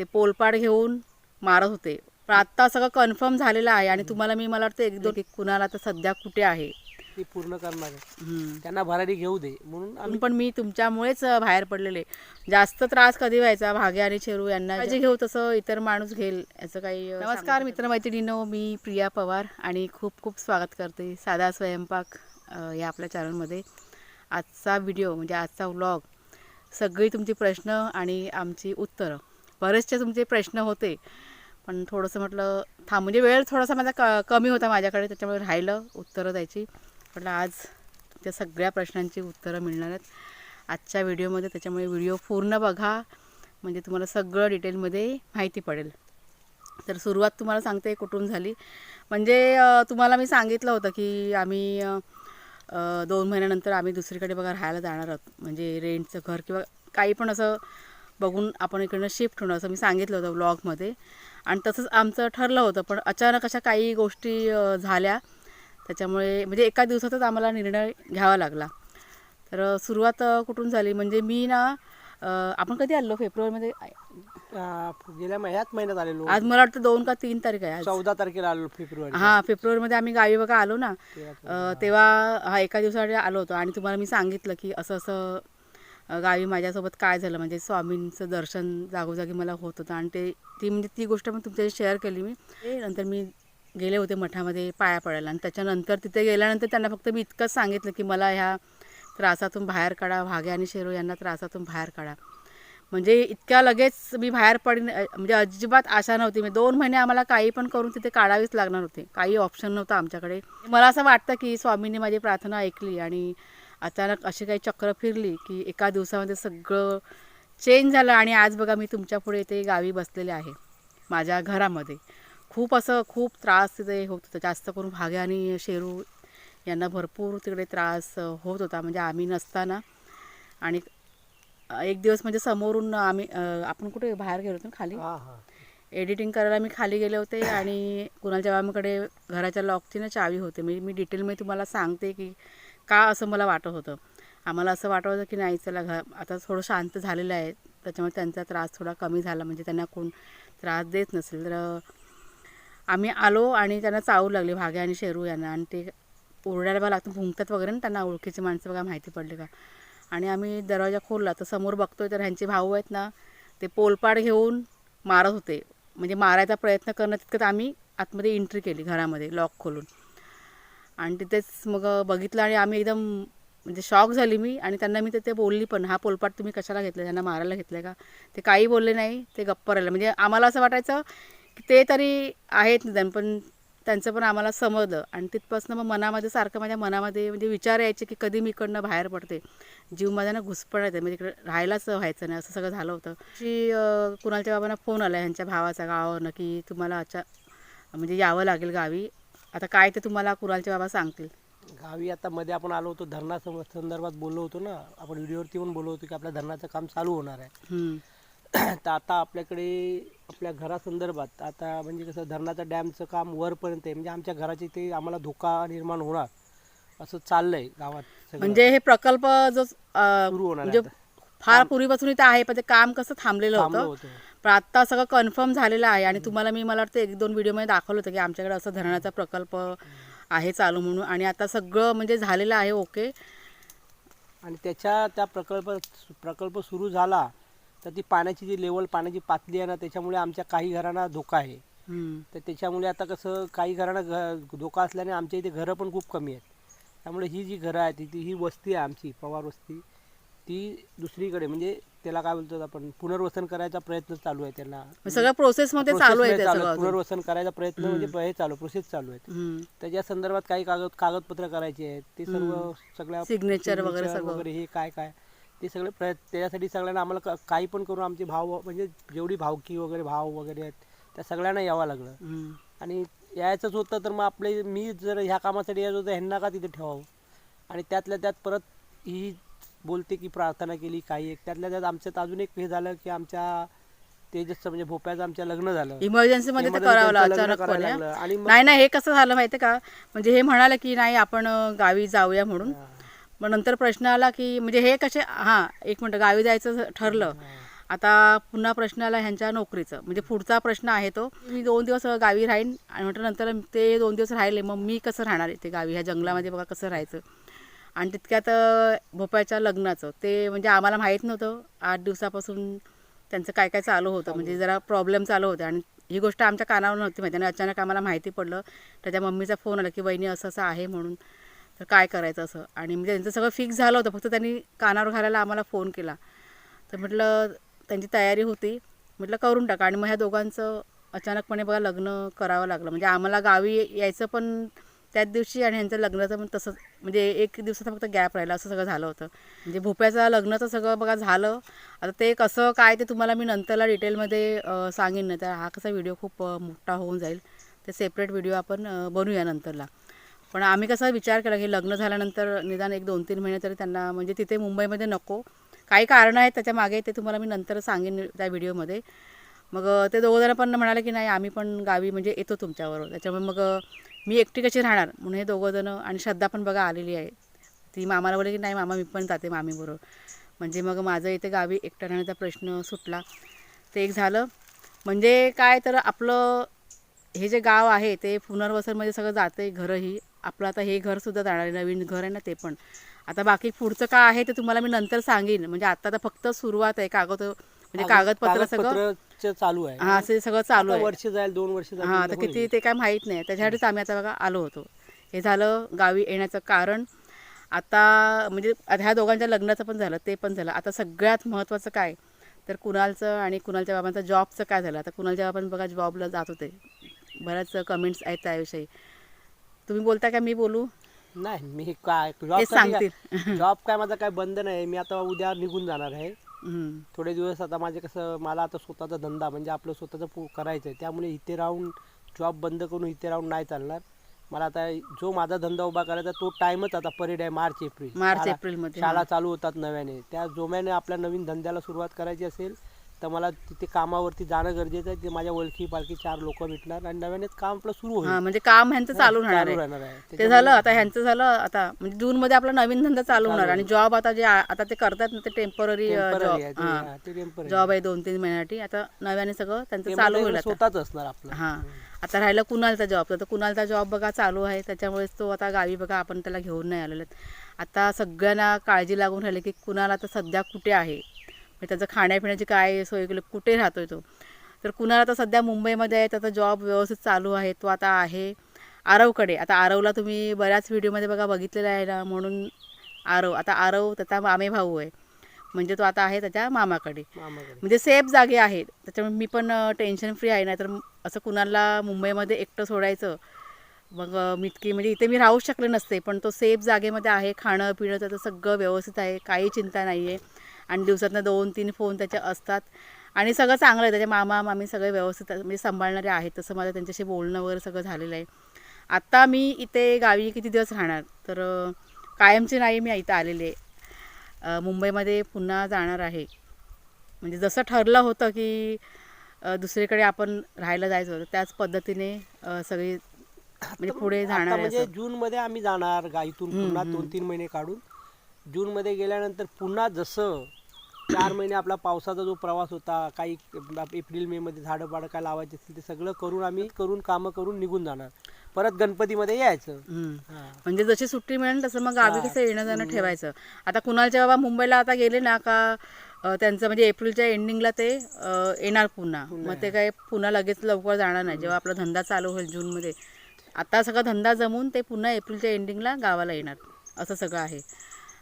ते पोलपाड घेऊन मारत होते. पण आता सगळं कन्फर्म झालेलं आहे आणि तुम्हाला मी मला वाटतं एक दोन की कुणाला तर सध्या कुठे आहे? ती पूर्ण करणार आहे. त्यांना भरारी घेऊ दे. म्हणून आम्ही पण मी तुमच्यामुळेच बाहेर पडलेले. जास्त त्रास कधी व्हायचा? भाग्य आणि शेरू यांना जे घेऊ तसं इतर माणूस घेईल याचं काही नमस्कार मित्रमैत्रिणीनो मी प्रिया पवार आणि खूप खूप स्वागत करते. साधा स्वयंपाक या आपल्या चॅनलमध्ये आजचा व्हिडिओ म्हणजे आजचा व्लॉग सगळी तुमची प्रश्न आणि आमची उत्तरं. बरेचसे तुमचे प्रश्न होते. पण थोडंसं म्हटलं थांब म्हणजे वेळ थोडासा माझा क कमी होता माझ्याकडे त्याच्यामुळे राहिलं उत्तरं द्यायची. म्हटलं आज त्या सगळ्या प्रश्नांची उत्तरं मिळणार आहेत. आजच्या व्हिडिओमध्ये त्याच्यामुळे व्हिडिओ पूर्ण बघा. म्हणजे तुम्हाला सगळं डिटेलमध्ये माहिती पडेल. तर सुरुवात तुम्हाला सांगते कुठून झाली. म्हणजे तुम्हाला मी सांगितलं होतं की आम्ही दोन महिन्यानंतर आम्ही दुसरीकडे बघा राहायला जाणार आहोत. म्हणजे रेंटचं घर किंवा काही पण असं बघून आपण इकडनं शिफ्ट होणं असं मी सांगितलं होतं व्लॉगमध्ये आणि तसंच आमचं ठरलं होतं पण अचानक अशा काही गोष्टी झाल्या. त्याच्यामुळे म्हणजे एका दिवसातच आम्हाला निर्णय घ्यावा लागला. तर सुरुवात कुठून झाली? म्हणजे मी ना आपण कधी आलो फेब्रुवारीमध्ये? गेल्या मा- ह्याच महिन्यात आलेलो. आज मला वाटतं दोन का तीन तारीख आहे चौदा तारखेला आलो फेब्रुवारी हां फेब्रुवारीमध्ये आम्ही गावी बघा आलो ना. तेव्हा हा एका दिवसासाठी आलो होतो. आणि तुम्हाला मी सांगितलं की असं असं गावी माझ्यासोबत काय झालं? म्हणजे स्वामींचं दर्शन जागोजागी मला होत होतं आणि ते ती म्हणजे ती गोष्ट पण तुमच्याशी शेअर केली मी. नंतर मी गेले होते मठामध्ये पाया पडायला आणि त्याच्यानंतर तिथे गेल्यानंतर त्यांना फक्त मी इतकंच सांगितलं की मला ह्या त्रासातून बाहेर काढा भाग्या आणि शेरू यांना त्रासातून बाहेर काढा. म्हणजे इतक्या लगेच मी बाहेर पडीन म्हणजे अजिबात आशा नव्हती. मी दोन महिने आम्हाला काही पण करून तिथे काढावीच लागणार होते. काही ऑप्शन नव्हतं आमच्याकडे. मला असं वाटतं की स्वामींनी माझी प्रार्थना ऐकली आणि अचानक अशी काही चक्र फिरली की एका दिवसामध्ये सगळं चेंज झालं आणि आज बघा मी तुमच्यापुढे इथे गावी बसलेले आहे माझ्या घरामध्ये. खूप असं खूप त्रास तिथे होत होता जास्त करून भाग्य आणि शेरू यांना भरपूर तिकडे त्रास होत होता म्हणजे आम्ही नसताना. आणि एक दिवस म्हणजे समोरून आम्ही आपण कुठे बाहेर गेलो होतो ना खाली? एडिटिंग करायला मी खाली गेले होते आणि कुणालच्या बाबाकडे घराच्या लॉकची ना चावी होते. मी मी डिटेलमध्ये तुम्हाला सांगते की का असं मला वाटत होतं? आम्हाला असं वाटत होतं की नाही चला घ आता थोडं शांत झालेलं आहे. त्याच्यामुळे त्यांचा त्रास थोडा कमी झाला. म्हणजे त्यांना कोण त्रास देत नसेल तर आम्ही आलो आणि त्यांना चावू लागले भाग्या आणि शेरू यांना. आणि ते ओरडायला बघा लागतं भुंकतात वगैरे ना त्यांना ओळखीची माणसं बघा माहिती पडली का? आणि आम्ही दरवाजा खोलला. तर समोर बघतोय तर ह्यांचे भाऊ आहेत ना ते पोलपाड घेऊन मारत होते. म्हणजे मारायचा प्रयत्न करणं तितकं आम्ही आतमध्ये एंट्री केली घरामध्ये लॉक खोलून. आणि तिथेच मग बघितलं आणि आम्ही एकदम म्हणजे शॉक झाली मी आणि त्यांना मी तिथे बोलली पण हा पोलपाट तुम्ही कशाला घेतला त्यांना मारायला घेतलं का? ते काही बोलले नाही ते गप्प राहिलं. म्हणजे आम्हाला असं वाटायचं की ते तरी आहेत निदान पण त्यांचं पण आम्हाला समजलं. आणि तिथपासून मग मनामध्ये सारखं माझ्या मनामध्ये म्हणजे विचार यायचे की कधी मी इकडनं बाहेर पडते. जीव माझा ना घुसपण म्हणजे इकडे राहायलाच व्हायचं नाही असं सगळं झालं होतं. की कुणालच्या बाबांना फोन आला ह्यांच्या भावाचा गावानं की तुम्हाला अच्छा म्हणजे यावं लागेल गावी. आता काय ते तुम्हाला कुणालचे बाबा सांगतील गावी आता मध्ये आपण आलो होतो धरणा सं- संदर्भात बोललो होतो ना आपण व्हिडिओवरती पण बोललो होतो की आपल्या धरणाचं काम चालू होणार आहे हम्म. तर आता आपल्याकडे आपल्या घरासंदर्भात आता म्हणजे कसं धरणाचं डॅमचं काम वरपर्यंत आहे म्हणजे आमच्या घराचे ते आम्हाला धोका निर्माण होणार असं चाललंय गावात सगळं. म्हणजे हे प्रकल्प जो अं, सुरू होणार म्हणजे आता. फार पूर्वीपासून इथे आहे पण ते काम कसं थांबलेलं थांबलं होतं होतं पण आता सगळं कन्फर्म झालेलं आहे आणि तुम्हाला मी मला वाटतं एक दोन व्हिडिओमध्ये दाखवलं होतं की आमच्याकडे असं धरणाचा प्रकल्प आहे चालू म्हणून. आणि आता सगळं म्हणजे झालेलं आहे ओके आणि त्याच्या त्या प्रकल्प प्रकल्प सुरू झाला तर ती पाण्याची जी लेवल पाण्याची पातळी आहे ना त्याच्यामुळे आमच्या काही घरांना धोका आहे. तर त्याच्यामुळे आता कसं काही घरांना घ धोका असल्याने आमच्या इथे घरं पण खूप कमी आहेत. त्यामुळे ही जी घरं आहेत ती ही वस्ती आहे आमची पवार वस्ती ती दुसरीकडे म्हणजे त्याला काय बोलतो आपण पुनर्वसन करायचा प्रयत्न चालू आहे त्यांना. मग सगळं प्रोसेसमध्ये चालू आहे आहे. पुनर्वसन करायचा प्रयत्न म्हणजे हे चालू प्रोसेस चालू हम्म. त्याच्या संदर्भात काही कागद कागदपत्र करायचे आहेत. ते सर्व सगळ्या Signature वगैरे. वगैरे हे काय काय. ते सगळे प्रयत्न त्याच्यासाठी सगळ्यांना आम्हाला काही पण करून आमचे भाव म्हणजे जेवढी भावकी वगैरे भाव वगैरे आहेत त्या सगळ्यांना यावं लागलं. आणि यायचंच होतं तर मग आपले मी जर ह्या कामासाठी यायचं होतं ह्यांना का तिथे ठेवावं? आणि त्यातल्या त्यात परत ही बोलते की प्रार्थना केली काही एक. त्यातल्या त्यात आमच्यात अजून एक हे झालं की आमच्या तेजसचं म्हणजे भोप्याचं आमच्या लग्न झालं. इमर्जन्सी मध्ये करावं लागलं. आणि मग- नाही नाही हे कसं झालं माहितीये का? म्हणजे हे म्हणाले की नाही आपण अं, गावी जाऊया म्हणून. मग नंतर प्रश्न आला की म्हणजे हे कसे हां एक मिनटं गावी जायचं ठरलं. आता पुन्हा प्रश्न आला ह्यांच्या नोकरीचं. म्हणजे पुढचा प्रश्न आहे तो. मी दोन दिवस गावी राहीन. आणि म्हटलं नंतर ते दोन दिवस राहिले. मग मी कसं राहणार इथे गावी? ह्या जंगलामध्ये बघा कसं राहायचं? आणि तितक्यात भोपाळच्या लग्नाचं ते म्हणजे आम्हाला माहीत नव्हतं. आठ दिवसापासून त्यांचं काय काय चालू होतं. म्हणजे जरा प्रॉब्लेम चालू होते. आणि ही गोष्ट आमच्या कानावर नव्हती माहिती. आणि अचानक आम्हाला माहिती पडलं. त्याच्या मम्मीचा फोन आला की वहिनी असं असं आहे म्हणून. तर काय करायचं असं? आणि म्हणजे त्यांचं सगळं फिक्स झालं होतं. फक्त त्यांनी कानावर घालायला आम्हाला फोन केला. तर म्हटलं त्यांची तयारी होती. म्हटलं करून टाका. आणि मग ह्या दोघांचं अचानकपणे बघा लग्न करावं लागलं. म्हणजे आम्हाला गावी यायचं पण त्याच दिवशी आणि ह्यांचं लग्नाचं पण तसंच म्हणजे एक दिवसाचा फक्त गॅप राहिला असं सगळं झालं होतं. म्हणजे भोप्याचं लग्नाचं सगळं बघा झालं. आता ते कसं काय ते तुम्हाला मी नंतरला डिटेलमध्ये सांगेन ना तर हा कसा व्हिडिओ खूप मोठा होऊन जाईल. ते सेपरेट व्हिडिओ आपण बनवूया नंतरला. पण आम्ही कसा विचार केला की लग्न झाल्यानंतर निदान एक दोन तीन महिने तरी त्यांना म्हणजे तिथे मुंबईमध्ये नको. काही कारणं आहेत त्याच्यामागे ते तुम्हाला मी नंतर सांगेन त्या व्हिडिओमध्ये मग ते दोघंजणं पण म्हणाले की नाही आम्ही पण गावी म्हणजे येतो तुमच्यावर त्याच्यामुळे मग मी एकटी कशी राहणार? म्हणून हे दोघंजणं आणि श्रद्धा पण बघा आलेली आहे. ती मामाला बोलली की नाही मामा मी पण जाते मामीबरोबर. म्हणजे मग माझं इथे गावी एकटं राहण्याचा प्रश्न सुटला. ते एक झालं. म्हणजे काय तर आपलं हे जे गाव आहे ते पुनर्वसनमध्ये सगळं जाते घरही. आपलं आता हे घरसुद्धा जाणार आहे नवीन घर आहे ना ते पण. आता बाकी पुढचं काय आहे ते तुम्हाला मी नंतर सांगेन. म्हणजे आत्ता तर फक्त सुरुवात आहे कागद म्हणजे कागदपत्र सगळं? चालू आहे. हा ते सगळं चालू आहे. वर्ष जाईल दोन वर्ष जाईल हां तर किती ते काय माहीत नाही. त्याच्यासाठीच आम्ही आता बघा आलो होतो. हे झालं गावी येण्याचं कारण. आता म्हणजे आता ह्या दोघांच्या लग्नाचं पण झालं ते पण झालं. आता सगळ्यात महत्त्वाचं काय? तर कुणालचं आणि कुणालच्या बाबांचं जॉबचं काय झालं? आता कुणालच्या बाबां बघा जॉबला जात होते. बऱ्याच कमेंट्स आहेत त्याविषयी. तुम्ही बोलता का? मी बोलू? नाही मी काय ते सांगतील. जॉब काय माझा काय बंद नाही. मी आता उद्या निघून जाणार आहे. थोडे दिवस आता माझे कसं मला आता स्वतःचा धंदा म्हणजे आपलं स्वतःचं करायचं आहे त्यामुळे इथे राहून जॉब बंद करून इथे राहून नाही चालणार. मला आता जो माझा धंदा उभा करायचा तो टाइमच आता परेड आहे मार्च एप्रिल. मार्च शाळा- एप्रिलमध्ये. शाळा चालू होतात नव्याने. त्या जोम्याने आपल्या नवीन धंद्याला सुरुवात करायची असेल तर मला तिथे कामावरती जाणं गरजेचं आहे. ते माझ्या ओळखी पालखी चार लोक भेटणार आणि नव्यानेच काम आपलं सुरू होईल. हा म्हणजे काम ह्यांचं चालू राहणार चालू आहे. राहणार आहे. ते झालं आता ह्यांचं झालं आता म्हणजे जून मध्ये आपला नवीन धंदा चालू होणार आणि जॉब आता जे आ- आता ते करतात ना ते टेंपररी Temporary जॉब आहे ते, हा. ते temporary जॉब आहे दोन तीन महिन्यासाठी. आता नव्याने सगळं त्यांचं चालू माझ्या होईल आता. स्वतःच असणार आपलं. हां. आता राहिला कुणालचा जॉब तर कुणालचा जॉब बघा चालू आहे. त्याच्यामुळेच तो आता गावी बघा आपण त्याला घेऊन नाही आलेलो आता सगळ्यांना काळजी लागून राहिली की कुणाला आता सध्या कुठे आहे? म्हणजे त्याचं खाण्यापिण्याची काय सोय केली कुठे राहतोय तो? तर कुणाला आता सध्या मुंबईमध्ये आहे त्याचा जॉब व्यवस्थित चालू आहे तो आता आहे आरवकडे. आता आरवला तुम्ही बऱ्याच व्हिडिओमध्ये बघा बघितलेलं आहे ना म्हणून आरव आता आरव त्याचा मामे भाऊ आहे. म्हणजे तो आता आहे त्याच्या मामाकडे. म्हणजे सेफ जागे आहेत. त्याच्यामुळे मी पण टेन्शन फ्री आहे ना तर असं कुणाला मुंबईमध्ये एकटं सोडायचं मग अ, मी इतकी म्हणजे इथे मी राहू शकले नसते पण तो सेफ जागेमध्ये आहे खाणं पिणं त्याचं सगळं व्यवस्थित आहे काही चिंता नाही आहे आणि दिवसातनं दोन तीन फोन त्याचे असतात. आणि सगळं चांगलं आहे. त्याचे मामा मामी सगळे व्यवस्थित म्हणजे सांभाळणारे आहेत. तसं माझं त्यांच्याशी बोलणं वगैरे सगळं झालेलं आहे. आत्ता मी इथे गावी किती दिवस राहणार? तर कायमची नाही मी इथं आलेली मुंबईमध्ये पुन्हा जाणार आहे. म्हणजे जसं ठरलं होतं की दुसरीकडे आपण राहायला जायचं होतं त्याच पद्धतीने सगळी म्हणजे पुढे जाणार म्हणजे असं. जून मध्ये आम्ही जाणार गा- इथून पुन्हा दोन तीन महिने काढून. जून मध्ये गेल्यानंतर पुन्हा जसं चार महिने आपला पावसाचा जो प्रवास होता काही एप्रिल मे मध्ये झाडं पाडं काय लावायचे असतील ते सगळं करून आम्ही करून कामं करून निघून जाणार. परत गणपतीमध्ये यायचं. हम्म. हा. म्हणजे जशी सुट्टी मिळेल तसं मग गावी कसं येणं जाणं ठेवायचं. आता कुणालच्या बाबा मुंबईला आता गेले ना का त्यांचं म्हणजे एप्रिलच्या एंडिंगला ते येणार पुन्हा. मग ते काय पुन्हा लगेच लवकर जाणार नाही. जेव्हा आपला धंदा चालू होईल जूनमध्ये. आता सगळा धंदा जमून ते पुन्हा एप्रिलच्या एंडिंगला गावाला येणार. असं सगळं आहे.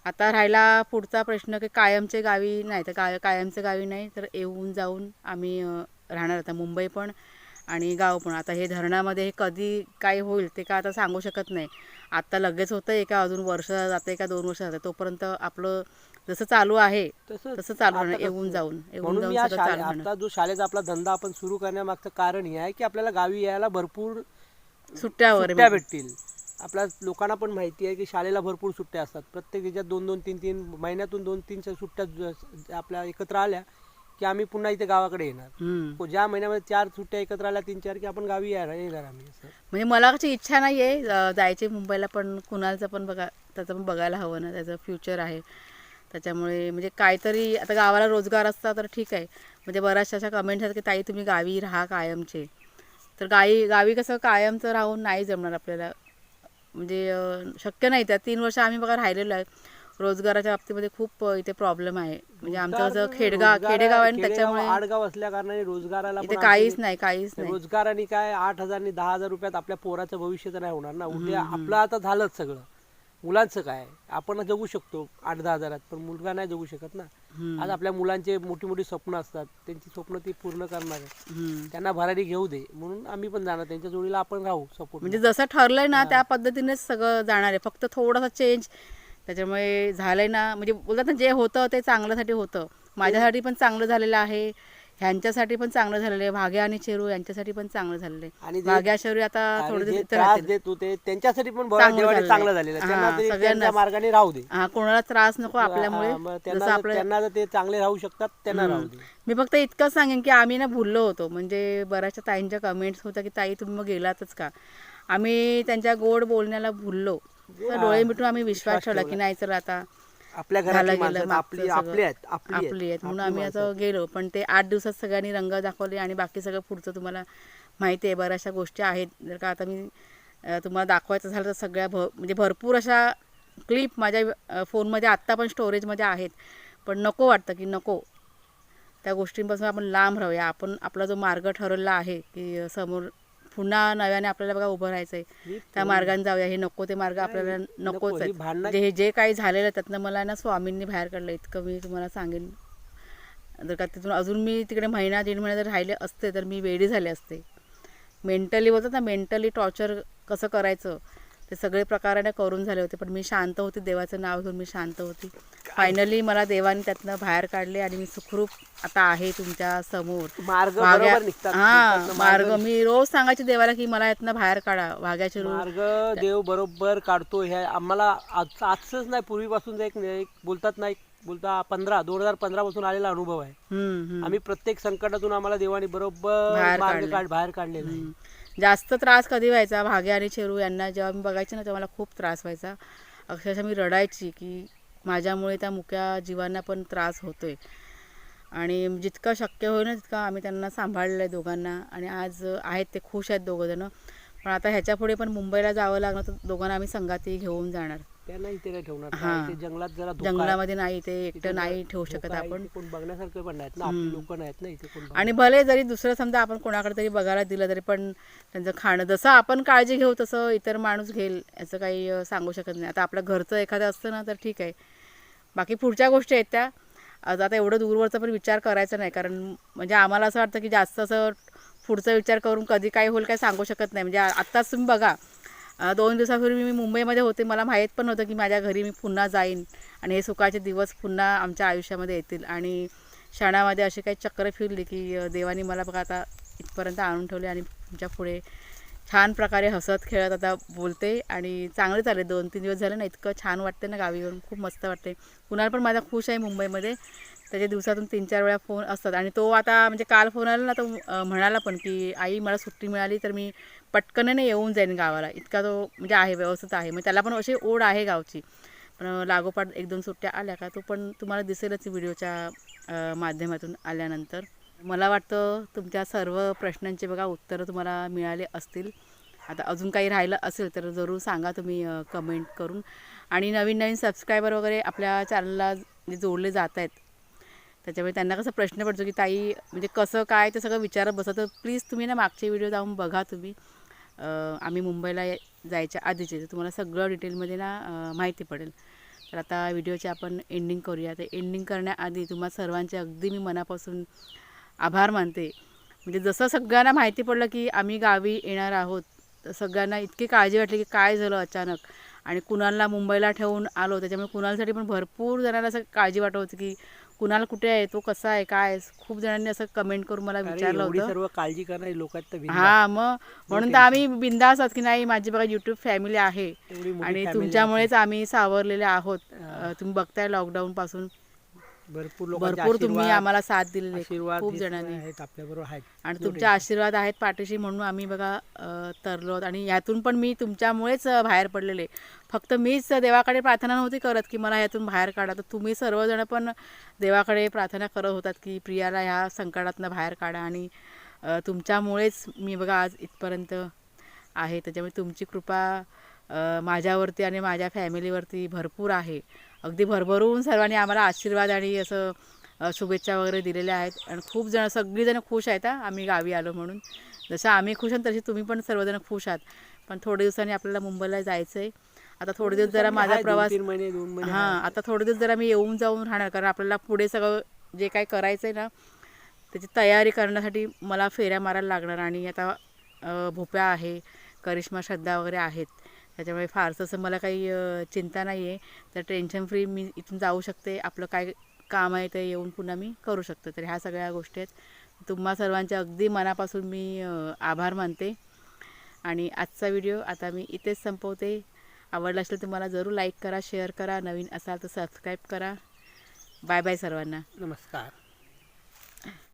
आता राहिला पुढचा प्रश्न की कायमचे गावी नाही तर काय कायमचे गावी नाही तर येऊन जाऊन आम्ही राहणार आता मुंबई पण आणि गाव पण. आता हे धरणामध्ये हे कधी काय होईल ते का आता सांगू शकत नाही. आता लगेच होतं आहे का अजून वर्ष जाते का दोन वर्ष जाते? तोपर्यंत आपलं जसं चालू आहे तसं चालू राहणार. येऊन जाऊन येऊन जाऊन सगळं चालू राहणार. आता जो शाळेचा आपला धंदा आपण सुरू करण्यामागचं कारण हे आहे की आपल्याला गावी यायला भरपूर सुट्ट्या वगैरे भेटतील. आपल्या लोकांना पण माहिती आहे की शाळेला भरपूर सुट्ट्या असतात. प्रत्येक ह्याच्यात दोन दोन तीन तीन महिन्यातून दोन तीन चार सुट्ट्या आपल्या एकत्र आल्या की आम्ही पुन्हा इथे गावाकडे येणार. ज्या महिन्यामध्ये चार सुट्ट्या एकत्र आल्या तीन चार की आपण गावी येणार आम्ही म्हणजे मला कशी इच्छा नाही आहे जायची मुंबईला पण कुणालचं पण बघा त्याचं पण बघायला हवं ना त्याचं फ्युचर आहे. त्याच्यामुळे म्हणजे काहीतरी आता गावाला रोजगार असता तर ठीक आहे. म्हणजे बऱ्याचशा अशा कमेंट्स आहेत की ताई तुम्ही गावी राहा कायमचे. तर गावी गावी कसं कायमचं राहून नाही जमणार आपल्याला. म्हणजे शक्य नाही. त्या तीन वर्ष आम्ही बघा राहिलेलो आहे. रोजगाराच्या बाबतीमध्ये खूप इथे प्रॉब्लेम आहे. म्हणजे आमचं रोजगार- कसं खेडगाव खेडेगाव आहे ना त्याच्यामुळे आडगाव असल्या कारणाने रोजगाराला इथे पण काहीच नाही काहीच नाही. रोजगार आणि काय आठ हजार आणि दहा हजार रुपयात आपल्या पोराचं भविष्य तर नाही होणार ना. उद्या आपलं आता झालंच सगळं. मुलांचं काय? आपण जगू शकतो आठ दहा हजारात पण मुलगा नाही जगू शकत ना. आज आपल्या मुलांचे मोठी मोठी स्वप्न असतात त्यांची स्वप्न ती पूर्ण करणार. त्यांना भरारी घेऊ दे म्हणून आम्ही पण जाणार त्यांच्या जोडीला आपण राहू सपोर्ट म्हणजे जसं ठरलंय ना त्या पद्धतीनेच सगळं जाणार आहे. फक्त थोडासा चेंज त्याच्यामुळे झालंय ना म्हणजे बोलतात ना जे होतं ते चांगल्यासाठी होतं. माझ्यासाठी पण चांगलं झालेलं आहे. ह्यांच्यासाठी पण चांगलं झालेलं आहे. भाग्या आणि चेरू यांच्यासाठी पण चांगलं झालेलं आणि आहे जे- भाग्या चेरू आता थोडे आणि दिवस जे इथे त्रास राहतील. देत होते त्यांच्यासाठी पण चांगलं देवाने चांगलं. झालेलं आहे. हा, त्यांना तरी सगळ्यांनाच. त्यांच्या मार्गाने राहू दे. हा कोणाला त्रास नको आपल्यामुळे. हा, मग जसं त्यांना आपलं त्यांना जर ते चांगले राहू शकतात त्यांना राहू दे. मी फक्त इतकंच सांगेन की आम्ही ना भुललो होतो. म्हणजे बऱ्याचशा ताईंच्या कमेंट्स होत्या की ताई तुम्ही मग गेलातच का? आम्ही त्यांच्या गोड बोलण्याला भुललो. तर डोळे मिटून आम्ही विश्वास ठेवला. की नाही चला आता आपल्या घरातली गेलं माणसं आहेत, मागचं आपली सगळं. आपली आहेत आपली आपली आहेत. म्हणून आम्ही आता गेलो. पण ते आठ दिवसात सगळ्यांनी रंग दाखवले आणि बाकी सगळं पुढचं तुम्हाला माहिती आहे. बऱ्याचशा गोष्टी आहेत. जर का आता मी अं, तुम्हाला दाखवायचं झालं तर सगळ्या भ म्हणजे भरपूर अशा क्लिप माझ्या अं, फोनमध्ये आत्ता पण स्टोरेजमध्ये आहेत. पण नको वाटतं की नको. त्या गोष्टींपासून आपण लांब राहूया. आपण आपला जो मार्ग ठरवला आहे की समोर पुन्हा नव्याने आपल्याला बघा उभं राहायचं आहे त्या मार्गाने जाऊया. हे नको ते मार्ग आपल्याला नको, नकोच ही म्हणजे हे जे काही झालेलं आहे त्यातनं मला ना स्वामींनी बाहेर काढलं. इतकं मी तुम्हाला सांगेन. जर का तिथून अजून मी तिकडे महिना दीड महिना जर राहिले असते तर मी वेडी झाले असते. मेंटली बोलतात ना मेंटली टॉर्चर कसं करायचं? ते सगळे प्रकाराने करून झाले होते पण मी शांत होते देवाचं नाव घेऊन मी शांत होती फायनली मला देवाने त्यातनं बाहेर काढले आणि मी सुखरूप आता आहे तुमच्यासमोर मार्ग वाघ्या बरोबर निघतात हा मार्ग मी रोज सांगायचे देवाला की मला यातनं बाहेर काढा वाघ्याचे मार्ग देव बरोबर काढतो हे आम्हाला आज आजच नाही पूर्वीपासून एक बोलतात ना एक बोलता पंधरा दोन हजार पंधरा पासून आलेला अनुभव आहे. आम्ही प्रत्येक संकटातून आम्हाला देवाने बरोबर बाहेर मार्ग काढले. काढ बाहेर काढलेला आहे हम्म. जास्त त्रास कधी व्हायचा? भाग्य आणि चेरू यांना जेव्हा मी बघायचे ना तेव्हा मला खूप त्रास व्हायचा. अक्षरशः मी रडायची की माझ्यामुळे त्या मुक्या जीवांना पण त्रास होतोय. आणि जितकं शक्य होईल ना तितकं आम्ही त्यांना सांभाळलं आहे दोघांना. आणि आज आहेत ते खुश आहेत दोघंजणं पण आता ह्याच्यापुढे पण मुंबईला जावं लागलं तर दोघांना आम्ही संगाती घेऊन जाणार. त्यांना इथे नाही ठेवणार. हा. इथे जंगलात जरा धोका आहे. जंगलामध्ये नाही इथे एकटं नाही ठेवू धोका शकत आहे, आपण. इथे कोण बघण्यासारखं पण नाहीत ना आपली लोक नाहीत ना इथे कोण बघ- आणि भले जरी दुसरं समजा आपण कोणाकडे तरी बघायला दिलं तरी पण त्यांचं खाणं जसं आपण काळजी घेऊ तसं इतर माणूस घेईल याचं काही अं, सांगू शकत नाही. आता आपलं घरचं एखादं असतं ना तर ठीक आहे. बाकी पुढच्या गोष्टी आहेत त्या. आज आता एवढं दूरवरचा पण विचार करायचा नाही कारण म्हणजे आम्हाला असं वाटतं की जास्त असं पुढचा विचार करून कधी काय होईल काय सांगू शकत नाही. म्हणजे आ- आत्ताच तुम्ही बघा. दोन दिवसापूर्वी मी मुंबईमध्ये होते. मला माहीत पण नव्हतं की माझ्या घरी मी पुन्हा जाईन आणि हे सुखाचे दिवस पुन्हा आमच्या आयुष्यामध्ये येतील. आणि क्षणामध्ये असे काही चक्र फिरली की देवाने मला बघा आता इथपर्यंत आणून ठेवले आणि तुमच्यापुढे छान प्रकारे हसत खेळत आता बोलते आणि चांगले चालले. दोन तीन दिवस झाले ना इतकं छान वाटते ना गावी येऊन. खूप मस्त वाटते कुणाल पण माझा खुश आहे मुंबईमध्ये. त्याच्या दिवसातून तीन चार वेळा फोन असतात. आणि तो आता म्हणजे काल फोन आला ना तो म्हणाला पण की आई मला सुट्टी मिळाली तर मी पटकन येऊन जाईन गावाला. इतका तो म्हणजे आहे व्यवस्थित आहे. मग त्याला पण अशी ओढ आहे गावची. पण लागोपाठ एक दोन सुट्ट्या आल्या का तो पण तुम्हाला दिसेलच व्हिडिओच्या माध्यमातून आल्यानंतर. मला वाटतं तुमच्या सर्व प्रश्नांचे बघा उत्तरं तुम्हाला मिळाले असतील. आता अजून काही राहिलं असेल तर जरूर सांगा तुम्ही कमेंट करून. आणि नवीन नवीन सबस्क्रायबर वगैरे आपल्या चॅनलला जे जोडले जात आहेत त्याच्यामुळे त्यांना कसं प्रश्न पडतो की ताई म्हणजे कसं काय ते सगळं विचारत बसत तर प्लीज तुम्ही ना मागचे व्हिडिओ जाऊन बघा तुम्ही. आम्ही मुंबईला जायच्या आधीचे. तर तुम्हाला सगळं डिटेलमध्ये ना माहिती पडेल. तर आता व्हिडिओचे आपण एंडिंग करूया. तर एंडिंग करण्याआधी तुम्हा सर्वांचे अगदी मी मनापासून आभार मानते. म्हणजे जसं सगळ्यांना माहिती पडलं की आम्ही गावी येणार आहोत तर सगळ्यांना इतकी काळजी वाटली की काय झालं अचानक. आणि कुणाला मुंबईला ठेवून आलो त्याच्यामुळे कुणालसाठी पण भरपूर जणांना असं काळजी वाटत होती की कुणाल कुठे आहे तो कसा आहे काय आहे? खूप जणांनी असं कमेंट करून मला विचारलं एवढी होतं. सर्व काळजी करणारी लोक आहेत तर बिनधास्त. हा मग म्हणून तर आम्ही बिंदास आहोत की नाही माझी बघा युट्यूब फॅमिली आहे. एवढी मोठी आणि family तुमच्यामुळेच आम्ही सावरलेले आहोत. अं, तुम्ही बघताय लॉकडाऊन पासून. भरपूर लोकांचे भरपूर तुम्ही आशीर्वाद- आम्हाला साथ दिलेली आशीर्वाद खूप हे जणांनी. आहेत आपल्याबरोबर आहेत. आणि No तुमचे tension. आशीर्वाद आहेत पाठीशी म्हणून आम्ही बघा अ, तरलो आहोत. आणि ह्यातून पण मी तुमच्यामुळेच अ, बाहेर पडलेले. फक्त मीच देवाकडे प्रार्थना नव्हती करत की मला ह्यातून बाहेर काढा. तर तुम्ही सर्वजण पण देवाकडे प्रार्थना करत होतात की प्रियाला ह्या संकटातनं बाहेर काढा. आणि अ, तुमच्यामुळेच मी बघा आज इथपर्यंत आहे. त्याच्यामुळे तुमची कृपा अ, माझ्यावरती आणि माझ्या फॅमिलीवरती भरपूर आहे. अगदी भरभरून सर्वांनी आम्हाला आशीर्वाद आणि असं शुभेच्छा वगैरे दिलेल्या आहेत. आणि खूप जण सगळीजण खुश आहेत आम्ही गावी आलो म्हणून. जसं आम्ही खुश आहोत तशी तुम्ही पण सर्वजण खुश आहात. पण थोड्या दिवसांनी आपल्याला मुंबईला जायचं आहे आता थोडे दिवस जरा माझा आहे, प्रवास हां आहे. आता थोडे दिवस जरा मी येऊन जाऊन राहणार कारण आपल्याला पुढे सगळं जे काही करायचं आहे ना त्याची तयारी करण्यासाठी मला फेऱ्या मारायला लागणार. आणि आता भोप्या आहे करिश्मा श्रद्धा वगैरे आहेत. त्याच्यामुळे फारसं असं मला काही चिंता नाही आहे तर टेन्शन फ्री मी इथून जाऊ शकते. आपलं काय काम आहे ते येऊन पुन्हा मी करू शकते. तर ह्या सगळ्या गोष्टी आहेत. तुम्हा सर्वांचे अगदी मनापासून मी आभार मानते. आणि आजचा व्हिडिओ आता मी इथेच संपवते. आवडला असेल तर मला जरूर लाईक करा शेअर करा. नवीन असाल तर सबस्क्राईब करा. बाय बाय सर्वांना. नमस्कार.